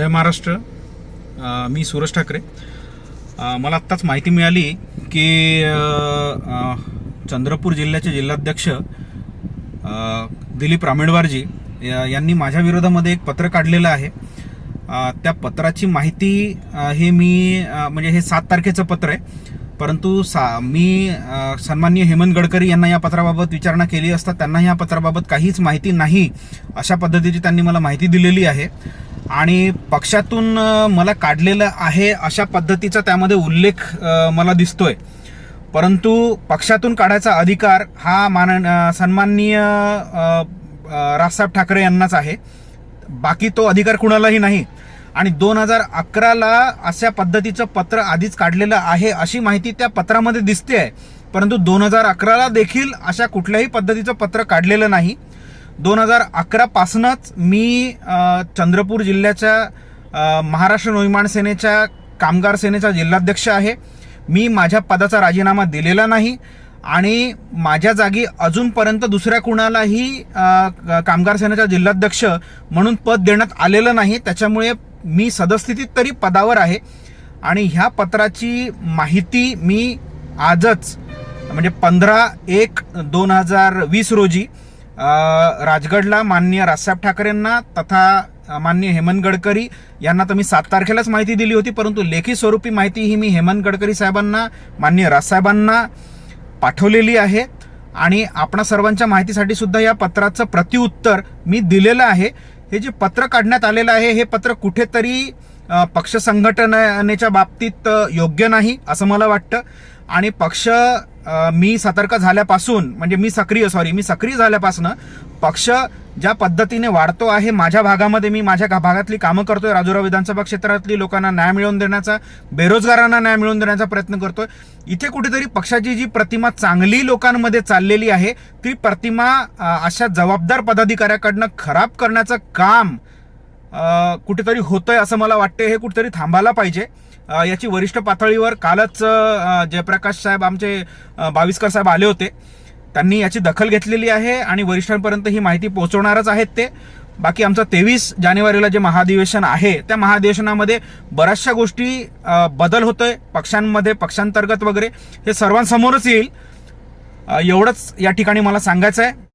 जय महाराष्ट्र. मी सूरज ठाकरे. मला आत्ताच माहिती मिळाली की चंद्रपूर जिल्ह्याचे जिल्हाध्यक्ष दिलीप रामेडवारजी या- यांनी माझ्या विरोधामध्ये एक पत्र काढलेलं आहे. त्या पत्राची माहिती हे मी म्हणजे हे सात तारखेचं पत्र आहे. परंतु सा मी सन्मान्य सन्माननीय हेमंत गडकरी यांना या पत्राबाबत विचारणा केली असता त्यांना या पत्राबाबत काहीच माहिती नाही अशा पद्धतीची त्यांनी मला माहिती दिलेली आहे. आणि पक्षातून मला काढलेलं आहे अशा पद्धतीचा त्यामध्ये उल्लेख मला दिसतोय. परंतु पक्षातून काढायचा अधिकार हा मान सन्माननीय राजसाहेब ठाकरे यांनाच आहे. बाकी तो अधिकार कुणालाही नाही. आणि दोन हजार अकराला अशा पद्धतीचं पत्र आधीच काढलेलं आहे अशी माहिती त्या पत्रामध्ये दिसते आहे परंतु दोन हजार अकराला देखील अशा कुठल्याही पद्धतीचं पत्र काढलेलं नाही. दोन हजार अकरापासूनच मी चंद्रपूर जिल्ह्याच्या महाराष्ट्र नवनिर्माण सेनेच्या कामगार सेनेचा जिल्हाध्यक्ष आहे. मी माझ्या पदाचा राजीनामा दिलेला नाही आणि माझ्या जागी अजूनपर्यंत दुसऱ्या कुणालाही कामगार सेनेचा जिल्हाध्यक्ष म्हणून पद देण्यात आलेलं नाही. त्याच्यामुळे मी सदस्थितीत तरी पदावर आहे आणि ह्या पत्राची माहिती मी आजच म्हणजे पंधरा एक दोन हजार वीस रोजी राजगडला माननीय राजसाहेब ठाकरेंना तथा माननीय हेमंत गडकरी यांना तर मी सात तारखेलाच माहिती दिली होती परंतु लेखी स्वरूपी माहिती ही मी हेमंत गडकरी साहेबांना माननीय राजसाहेबांना पाठवलेली आहे. आणि आपणा सर्वांच्या माहितीसाठी सुद्धा या पत्राचं प्रतिउत्तर मी दिलेलं आहे. हे जे पत्र काढण्यात आलेलं आहे हे पत्र कुठेतरी पक्ष संघटनेच्या बाबतीत योग्य नाही असं मला वाटतं. आणि पक्ष मी सतर्क झाल्यापासून म्हणजे मी सक्रिय सॉरी मी सक्रिय झाल्यापासून पक्ष ज्या पद्धतीने वाढतो आहे माझ्या भागामध्ये मी माझ्या भागातली कामं करतोय राजुरा विधानसभा क्षेत्रातली लोकांना न्याय मिळवून देण्याचा बेरोजगारांना न्याय मिळवून देण्याचा प्रयत्न करतोय. इथे कुठेतरी पक्षाची जी प्रतिमा चांगली लोकांमध्ये चाललेली आहे ती प्रतिमा अशा जबाबदार पदाधिकाऱ्याकडनं खराब करण्याचं काम कुठेतरी होतंय असं मला वाटते हे कुठेतरी थांबायला पाहिजे. याची वरिष्ठ पातळीवर कालच जयप्रकाश साहेब आमचे बावीसकर बाविस्कर साहेब आले होते. त्यांनी याची दखल घेतलेली आहे आणि वरिष्ठांपर्यंत ही माहिती पोहोचवणारच आहेत ते. बाकी आमचं तेवीस जानेवारीला जे महाधिवेशन आहे त्या महाधिवेशनामध्ये बऱ्याचशा गोष्टी बदल होतोय पक्षांमध्ये पक्षांतर्गत वगैरे हे सर्वांसमोरच येईल. एवढंच या ठिकाणी मला सांगायचं आहे